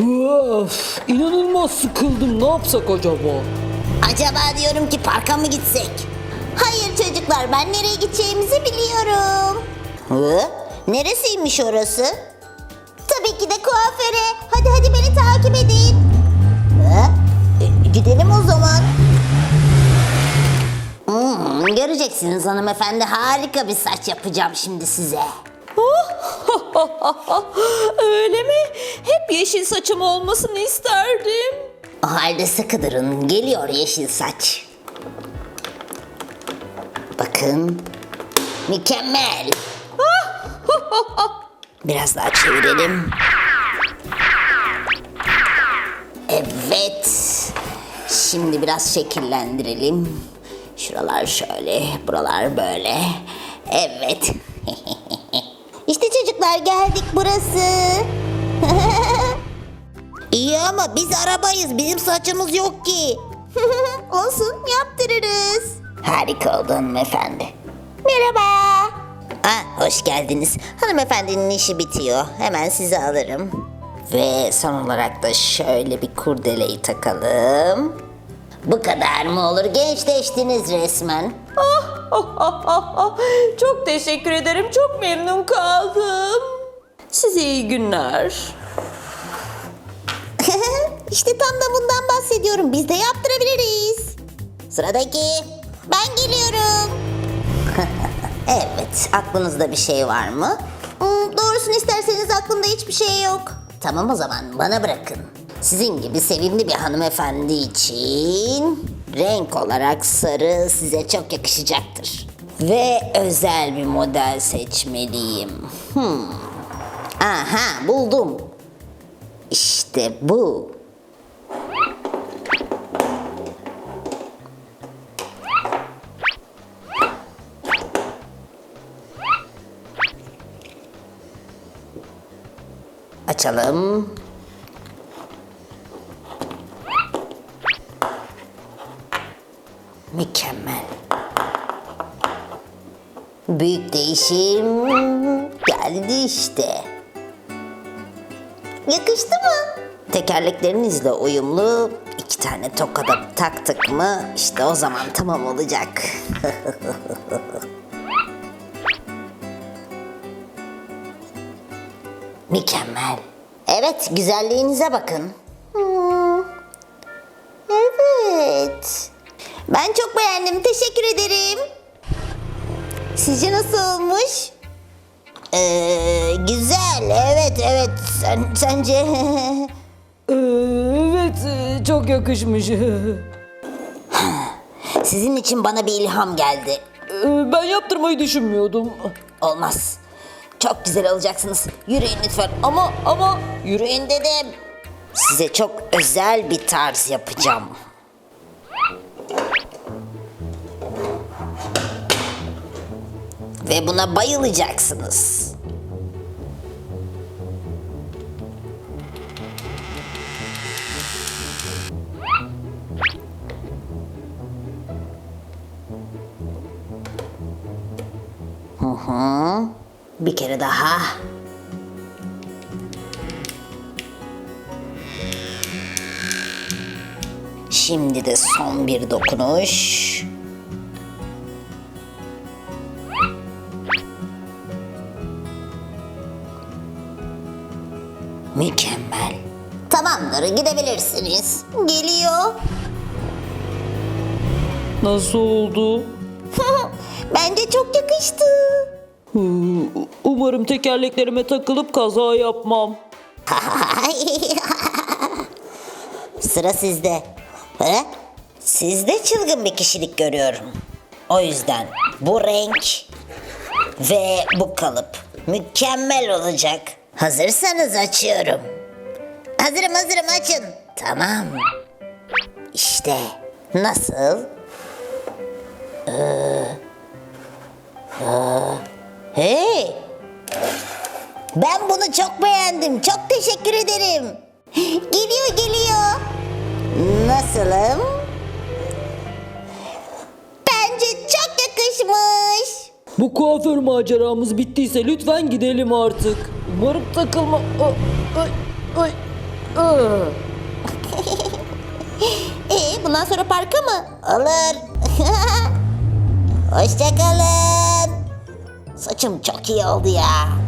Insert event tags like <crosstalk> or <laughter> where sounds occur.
Öf, inanılmaz sıkıldım. Ne yapsak acaba? Acaba diyorum ki parka mı gitsek? Hayır çocuklar ben nereye gideceğimizi biliyorum. Hı? Neresiymiş orası? Tabii ki de kuaföre. Hadi hadi beni takip edin. Hı? E, gidelim o zaman. Hmm, göreceksiniz hanımefendi harika bir saç yapacağım şimdi size. <laughs> Öyle mi? Yeşil saçım olmasını isterdim. O halde sıkı durun. Geliyor yeşil saç. Bakın. Mükemmel. <laughs> Biraz daha çevirelim. Evet. Şimdi biraz şekillendirelim. Şuralar şöyle, buralar böyle. Evet. <laughs> işte çocuklar geldik burası. <laughs> İyi ama biz arabayız. Bizim saçımız yok ki. <laughs> Olsun yaptırırız. Harika oldu hanımefendi. Merhaba. Ah, hoş geldiniz. Hanımefendinin işi bitiyor. Hemen sizi alırım. Ve son olarak da şöyle bir kurdeleyi takalım. Bu kadar mı olur? Gençleştiniz resmen. Çok teşekkür ederim. Çok memnun kaldım. Size iyi günler. İşte tam da bundan bahsediyorum. Biz de yaptırabiliriz. Sıradaki. Ben geliyorum. <laughs> evet, aklınızda bir şey var mı? Hmm, doğrusunu isterseniz aklımda hiçbir şey yok. Tamam o zaman bana bırakın. Sizin gibi sevimli bir hanımefendi için renk olarak sarı size çok yakışacaktır. Ve özel bir model seçmeliyim. Hmm. Aha buldum. İşte bu. Açalım. Mükemmel. Büyük değişim geldi işte. Yakıştı mı? Tekerleklerinizle uyumlu iki tane tokada taktık mı işte o zaman tamam olacak. <laughs> Mükemmel. Evet, güzelliğinize bakın. Hmm, Evet. Ben çok beğendim. Teşekkür ederim. Sizce nasıl olmuş? Ee, güzel. Evet, evet. Sen, sence? <laughs> Evet, e, çok yakışmış. <laughs> Sizin için bana bir ilham geldi. Ee, ben yaptırmayı düşünmüyordum. Olmaz. Çok güzel olacaksınız. Yürüyün lütfen. Ama ama yürüyün dedim. Size çok özel bir tarz yapacağım. Ve buna bayılacaksınız. Bir kere daha. Şimdi de son bir dokunuş. Mükemmel. Tamamdır, gidebilirsiniz. Geliyor. Nasıl oldu? <laughs> Bence çok yakıştı. Umarım tekerleklerime takılıp kaza yapmam. <laughs> Sıra sizde. He? Sizde çılgın bir kişilik görüyorum. O yüzden bu renk ve bu kalıp mükemmel olacak. Hazırsanız açıyorum. Hazırım hazırım açın. Tamam. İşte nasıl? Ee, aa, hey! Ben bunu çok beğendim. Çok teşekkür ederim. Geliyor geliyor. Nasılım? Bence çok yakışmış. Bu kuaför maceramız bittiyse lütfen gidelim artık. Umarım takılma... Ay, ay, ay. Ee, bundan sonra parka mı? Olur. <laughs> Hoşçakalın. Saçım çok iyi oldu ya.